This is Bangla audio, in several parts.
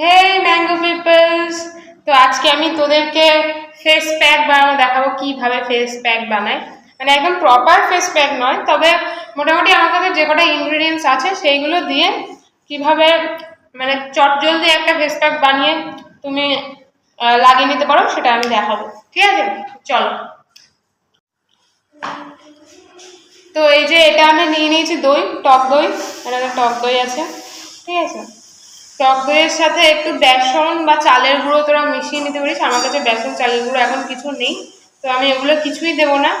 হে ম্যাঙ্গো পিপলস তো আজকে আমি তোদেরকে ফেস প্যাক বানানো দেখাবো কীভাবে ফেস প্যাক বানায়। মানে একদম প্রপার ফেস প্যাক নয়, তবে মোটামুটি আমার কাছে যে কটা ইনগ্রিডিয়েন্টস আছে সেইগুলো দিয়ে কীভাবে মানে চটজলদি একটা ফেস প্যাক বানিয়ে তুমি লাগিয়ে নিতে পারো, সেটা আমি দেখাবো। ঠিক আছে? চলো। তো এই যে এটা আমি নিয়ে নিয়েছি দই, টক দই। এটাতে টক দই আছে। ঠিক আছে? টক দইয়ের সাথে একটু বেসন বা চালের গুঁড়ো তোরা মিশিয়ে নিতে পারিস। আমার কাছে বেসন, চালের গুঁড়ো এখন কিছু নেই। তো আমি এগুলো কিছুই দেবো না।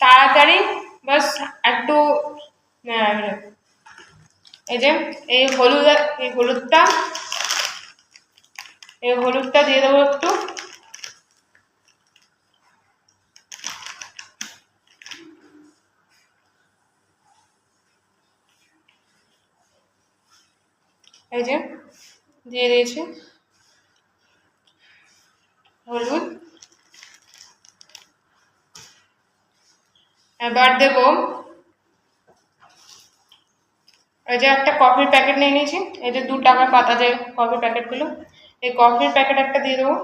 তাড়াতাড়ি বাস একটু এই যে, এই হলুদ, এই হলুদটা এই হলুদটা দিয়ে দেবো একটু। এই যে দিয়ে দিয়েছি। হলুদ। এবার দেব এই যে একটা কফির প্যাকেট নিয়ে নিয়েছি। এই যে দু টাকার পাতা যে কফির প্যাকেটগুলো, এই কফির প্যাকেট একটা দিয়ে দেবো।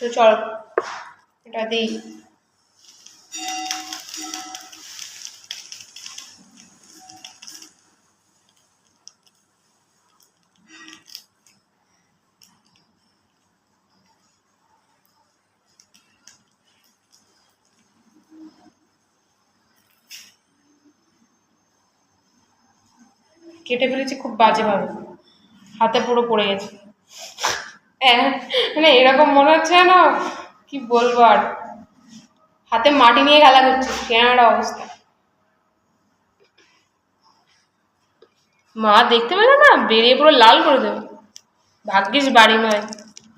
তো চল, এটা দিই। কেটে ফেলেছি খুব বাজেভাবে। হাতে পুরো পড়ে গেছে। হ্যাঁ, মানে এরকম মনে হচ্ছে না কি বলব আর। হাতে মাটি নিয়ে খেলা করছে কেন একটা অবস্থা। মা দেখতে পেলে না বেরিয়ে পুরো লাল করে দেবে। ভাগ্যিস বাড়ি নয়।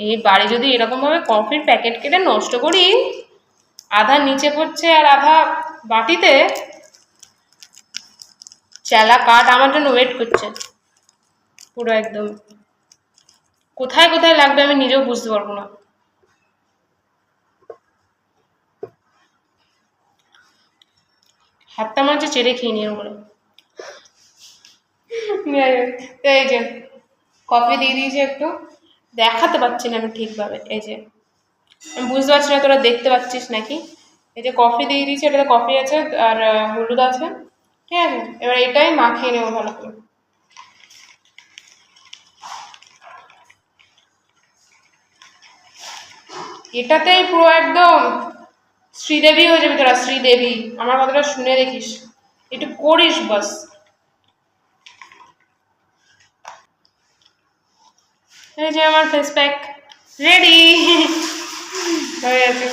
এই বাড়ি যদি এরকম ভাবে কফির প্যাকেট কেটে নষ্ট করি আধা নিচে পড়ছে আর আধা বাটিতে চেলা কাঠ আমার জন্য ওয়েট করছে। পুরো একদম। কোথায় কোথায় লাগবে আমি নিজেও বুঝতে পারব না। হাতটা আমার হচ্ছে চেড়ে খেয়ে নিয়ে তো এই যে কফি দিয়ে দিয়েছি একটু। দেখাতে পারছি না আমি ঠিকভাবে। এই যে, আমি বুঝতে পারছি না তোরা দেখতে পাচ্ছিস নাকি? এই যে কফি দিয়ে দিয়েছি, এটাতে কফি আছে আর হলুদ আছে। ঠিক আছে? এবার এটাই মাখিয়ে নেব ভালো করে। এটাতেই পুরো একদম শ্রীদেবী হয়ে যাবে তোরা, শ্রীদেবী। আমার কথাটা শুনে দেখিস। একটু করিস বাস। এই যে আমার ফেস প্যাক রেডি হয়ে গেছে।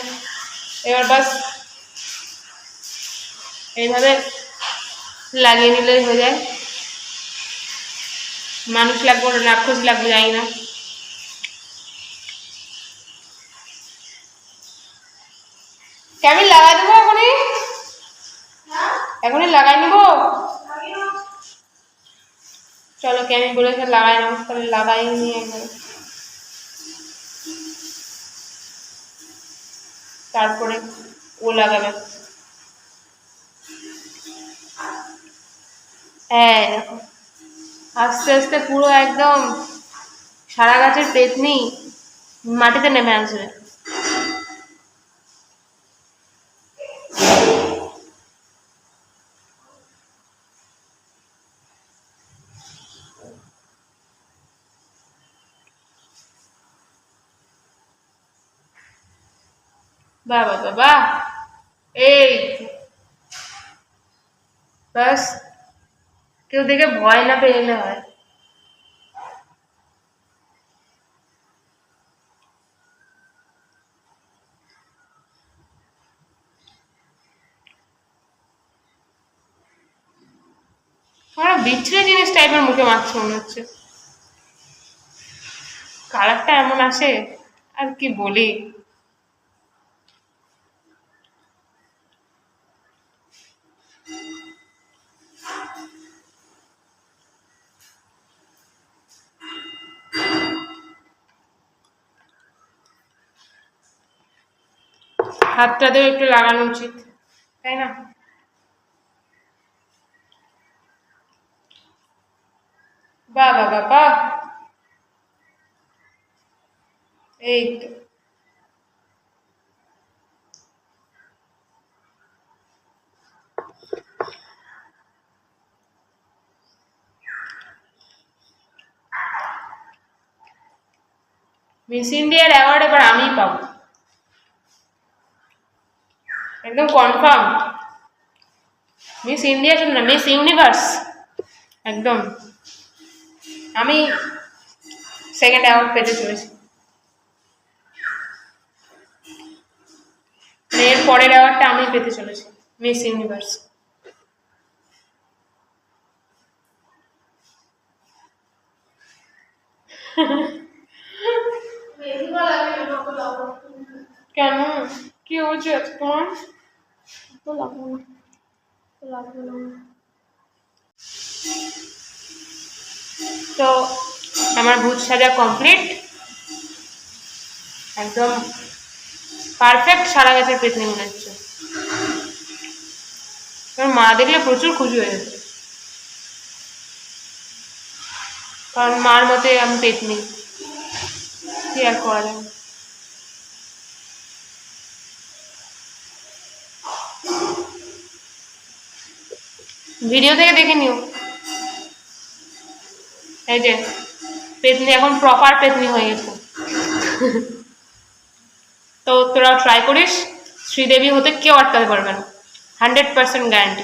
এবার বাস। এইভাবে লাগিয়ে নিলেই হয়ে যায়। মানুষ লাগবে না রাক্ষস লাগবে, জানি না। লাগাই দেবো এখনই? চলো বলেছে লাগাই তাহলে লাগাই একবার তারপরে ও লাগাবে। হ্যাঁ। আস্তে আস্তে পুরো একদম সারা গাছের পেতনি মাটিতে নেমে আসবে। বাবা বাবা এই তো। কেউ দেখে ভয় না পেলে হয়। আমার বিচ্ছিরি জিনিস টাইপের মুখে মাখছে মনে হচ্ছে। কালারটা এমন আসে, আর কি বলি? হাতটাতেও একটু লাগানো উচিত। তাই না? বাহ বাহ বাহ এই তো। মিস ইন্ডিয়ার অ্যাওয়ার্ড এবার আমিই পাবো। একদম কনফার্ম মিস ইন্ডিয়া শুধু না মিস ইউনিভার্স একদম আমি সেকেন্ড অ্যাওয়ার্ড পেতে চলেছি। এর পরের অ্যাওয়ার্ডটা আমি পেতে চলেছি মিস ইউনিভার্স কেন? কি হয়েছে? তোমার? তো লাগবে না। তো লাগবে না। তো আমার ভূত সাজা কমপ্লিট একদম পারফেক্ট সারা গাছের পেতনি মনে হচ্ছে। মা দেখলে প্রচুর খুশি হয়ে যাচ্ছে কারণ মার মতে আমি পেতনি। কি আর করা যাবে ভিডিও থেকে দেখে নিও। এই যে, পেতনি, এখন প্রপার পেতনি হয়ে গেছে। তো তোরা ট্রাই করিস, শ্রীদেবী হতে কেউ আটকাতে পারবে না। Hundred percent guarantee